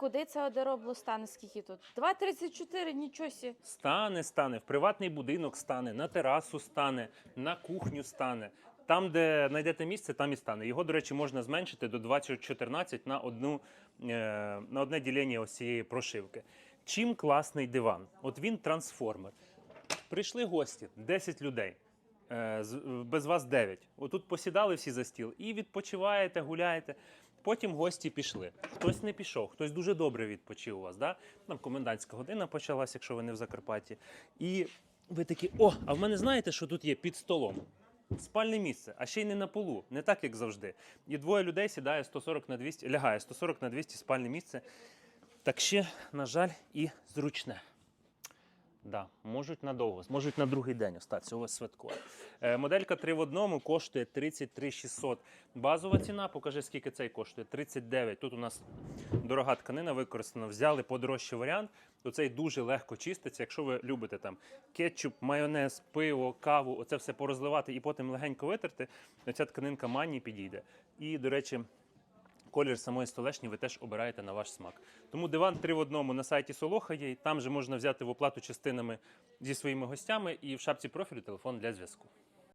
куди це одеробло стане? Скільки тут? 2,34, нічого сі. Стане, стане, в приватний будинок стане, на терасу стане, на кухню стане. Там, де знайдете місце, там і стане. Його, до речі, можна зменшити до 2014 на, одну, е, на одне ділення ось цієї прошивки. Чим класний диван? От він трансформер. Прийшли гості, 10 людей. Е, Без вас 9. Отут посідали всі за стіл і відпочиваєте, гуляєте. Потім гості пішли. Хтось не пішов, хтось дуже добре відпочив у вас. Да? Там комендантська година почалась, якщо ви не в Закарпатті. І ви такі: о, а в мене знаєте, що тут є під столом? Спальне місце, а ще й не на полу, не так, як завжди. І двоє людей сідає 140 на 200, лягає 140 на 200 спальне місце. Так ще, на жаль, і зручне. Да, можуть надовго, можуть на другий день остатися у вас святкувати. Е, моделька 3 в одному коштує 33 600. Базова ціна, покажи, скільки цей коштує. 39. Тут у нас дорога тканина використана. Взяли подорожчий варіант. То цей дуже легко чиститься. Якщо ви любите там кетчуп, майонез, пиво, каву, оце все порозливати і потім легенько витерти, ця тканинка мані підійде. І, до речі, Колір самої столешні ви теж обираєте на ваш смак. Тому диван три в одному на сайті Солоха є. Там же можна взяти в оплату частинами зі своїми гостями і в шапці профілю телефон для зв'язку.